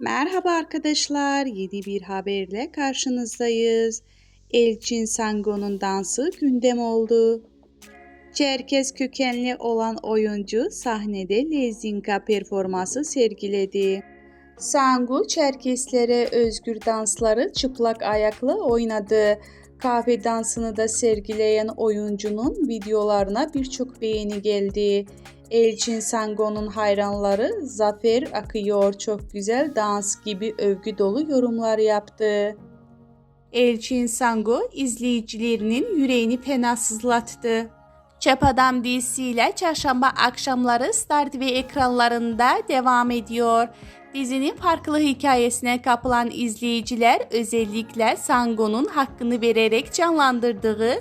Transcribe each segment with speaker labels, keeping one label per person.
Speaker 1: Merhaba arkadaşlar, yeni bir haberle karşınızdayız. Elçin Sango'nun dansı gündem oldu. Çerkez kökenli olan oyuncu sahnede lezinka performansı sergiledi. Sango Çerkeslere özgür dansları çıplak ayakla oynadı. Kahve dansını da sergileyen oyuncunun videolarına birçok beğeni geldi. Elçin Sango'nun hayranları Zafer akıyor çok güzel dans gibi övgü dolu yorumlar yaptı. Elçin Sango izleyicilerinin yüreğini fena sızlattı. Çöp Adam dizisiyle çarşamba akşamları Star TV ekranlarında devam ediyor. Dizinin farklı hikayesine kapılan izleyiciler özellikle Sango'nun hakkını vererek canlandırdığı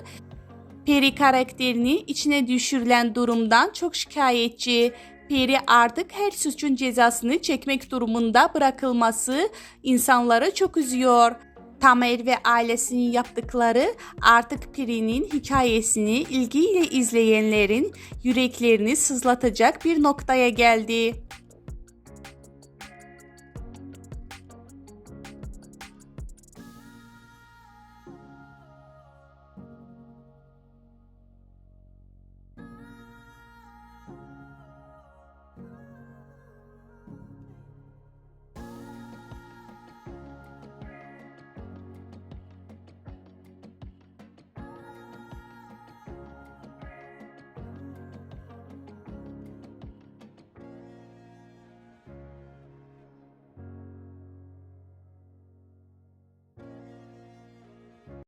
Speaker 1: Peri karakterini içine düşürülen durumdan çok şikayetçi. Peri artık her suçun cezasını çekmek durumunda bırakılması insanları çok üzüyor. Tamer ve ailesinin yaptıkları artık Peri'nin hikayesini ilgiyle izleyenlerin yüreklerini sızlatacak bir noktaya geldi.